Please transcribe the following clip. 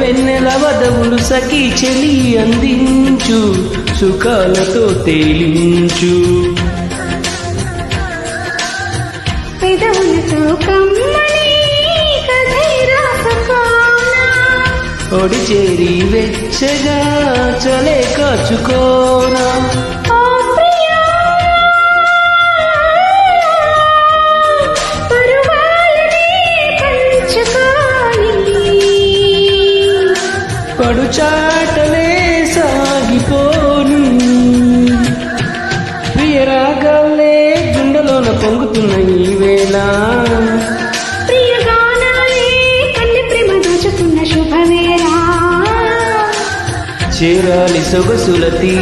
వెన్నెల వదవులు సఖీ చెలి అందించు సుఖాలతో తేలించు. పెదవులతో కమ్మని కథై రాసుకోనా ఒడి చేరి వెచ్చగా చలే కాచుకోనా? పడుచాటలే సాగిపోను. ప్రియరాగాలే గుండెలోన పొంగుతున్న ఈ వేళ. ప్రియ చేరాలి సొగసుల తీర